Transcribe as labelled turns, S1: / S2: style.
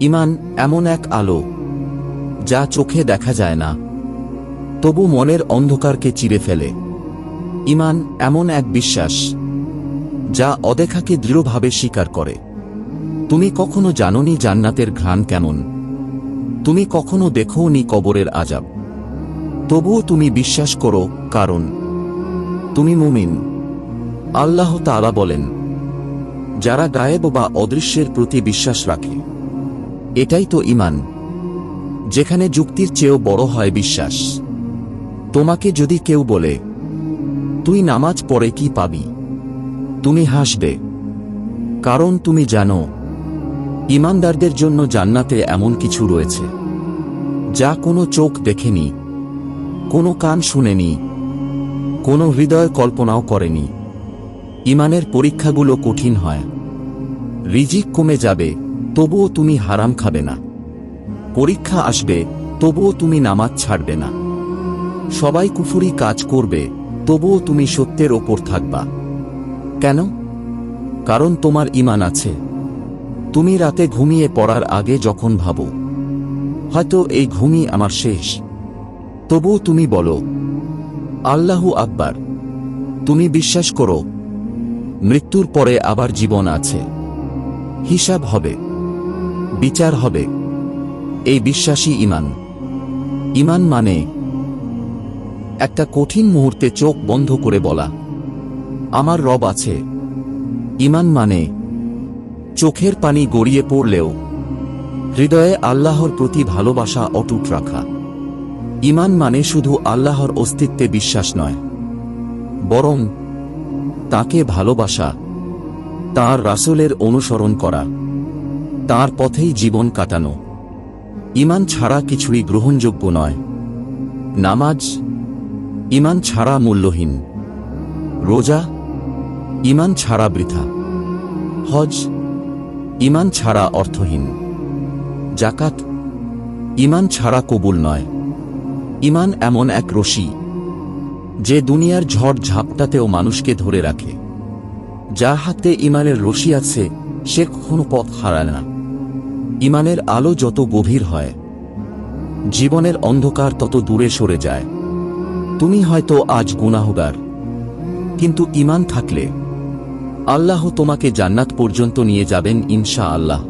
S1: ইমান এমন এক আলো, যা চোখে দেখা যায় না, তবু মনের অন্ধকারকে চিরে ফেলে। ইমান এমন এক বিশ্বাস, যা অদেখাকে দৃঢ়ভাবে স্বীকার করে। তুমি কখনো জানোনি জান্নাতের ঘ্রাণ কেমন? তুমি কখনো দেখোনি কবরের আজাব। তবুও তুমি বিশ্বাস করো, কারণ তুমি মুমিন। আল্লাহ তাআলা বলেন, যারা গায়েব বা অদৃশ্যের প্রতি বিশ্বাস রাখে এটাই তো ইমান। যেখানে যুক্তির চেয়েও বড় হয় বিশ্বাস। তোমাকে যদি কেউ বলে, তুই নামাজ পড়ে কি পাবি? তুমি হাসবে। কারণ তুমি জানো, ইমানদারদের জন্য জান্নাতে এমন কিছু রয়েছে, যা কোনো চোখ দেখেনি, কোনো কান শুনেনি, কোনো হৃদয় কল্পনাও করেনি। ইমানের পরীক্ষাগুলো কঠিন হয়। রিজিক কমে যাবে। তবুও তুমি হারাম খাবে না। পরীক্ষা আসবে, তবুও তুমি নামাজ ছাড়বে না। সবাই কুফুরি কাজ করবে, তবুও তুমি সত্যের ওপর থাকবা। কেন? কারণ তোমার ইমান আছে। তুমি রাতে ঘুমিয়ে পড়ার আগে যখন ভাবো, হয়তো এই ঘুমই আমার শেষ। তবুও তুমি বলো, আল্লাহু আকবার। তুমি বিশ্বাস করো, মৃত্যুর পরে আবার জীবন আছে। হিসাব হবে। বিচার হবে। এই বিশ্বাসী ইমান। ইমান মানে একটা কঠিন মুহূর্তে চোখ বন্ধ করে বলা। আমার রব আছে। ইমান মানে চোখের পানি গড়িয়ে পড়লেও হৃদয়ে আল্লাহর প্রতি ভালোবাসা অটুট রাখা। ইমান মানে শুধু আল্লাহর অস্তিত্বে বিশ্বাস নয়, বরং তাকে ভালোবাসা, তার রাসূলের অনুসরণ করা। তার পথেই জীবন কাটানো। ইমান ছাড়া কিছুই গ্রহণযোগ্য নয়। নামাজ ইমান ছাড়া মূল্যহীন। রোজা ইমান ছাড়া বৃথা। হজ ইমান ছাড়া অর্থহীন। জাকাত ইমান ছাড়া কবুল নয়। ইমান এমন এক রশি যে দুনিয়ার ঝড় ঝাপটাতেও মানুষকে ধরে রাখে। যা হাতে ইমানের রশি আছে, সে কখনো পথ হারায় না। ইমানের আলো যত গভীর হয়, জীবনের অন্ধকার তত দূরে সরে যায়। তুমি হয়তো আজ গুনাহগার, কিন্তু ইমান থাকলে আল্লাহ তোমাকে জান্নাত পর্যন্ত নিয়ে যাবেন ইনশা আল্লাহ